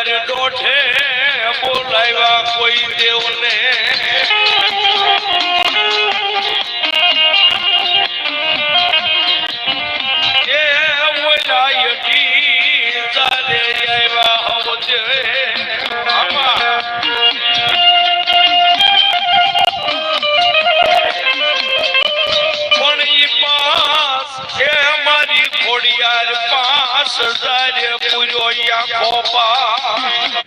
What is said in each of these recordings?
ખોડિયાર દોઠે બોલાવ્યા કોઈ દેવને. એ પાસ હજાર પૂર્યો યા પા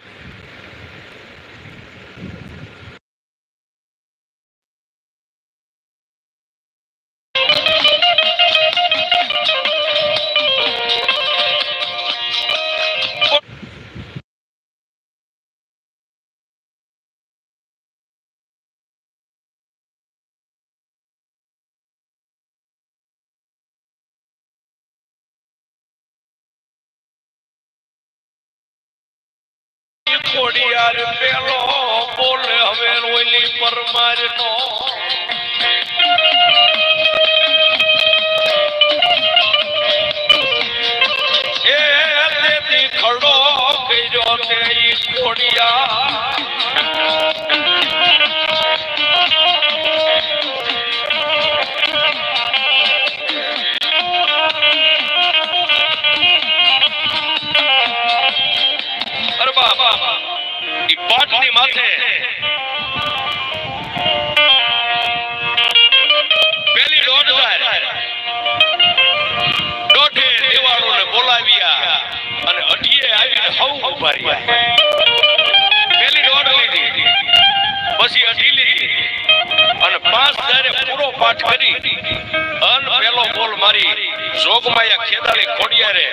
ખોડિયાર પેલો બોલે હવે ઓલી પરમાર નો ખડો કર્યો તે ઈ ખોડિયાર ઈ પાટની માથે. પેલી પછી અઢી લીધી. અને પાંચ હજારે પૂરો પાઠ કરી. અન પેલો બોલ મારી જોગમાયા ખેદાળી ખોડિયારે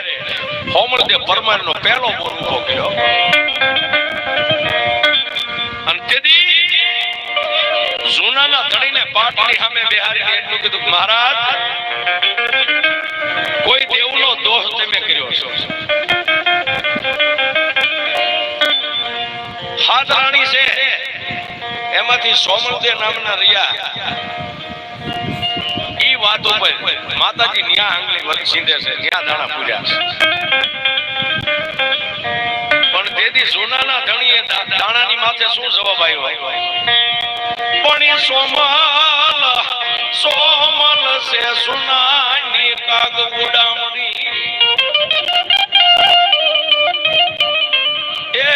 હોમળદે પરમાર નો પહેલો બોલ ઊભો કર્યો. જૂનાના ધણીને એટલું કીધું મહારાજ, કોઈ દેવનો દોષ તમે કર્યો હાથ રાણી છે, એમાંથી સોમલદે નામના રહ્યા. ઈ વાત ઉપર માતાજી ન્યા આંગળી વળી સીધે છે, ન્યા દાણા પૂર્યા છે. ધણીએ દાણાની માથે શું જવાબ આવ્યો? પણ સોમલ સોમલ છે સુનાની કાગ ઉડામણી. એ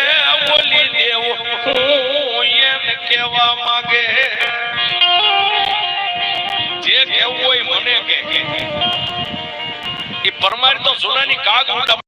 એમ કેવા માંગે. જે કેવું હોય મને કે એ પરમાર તો સોનાની કાગ ઉડા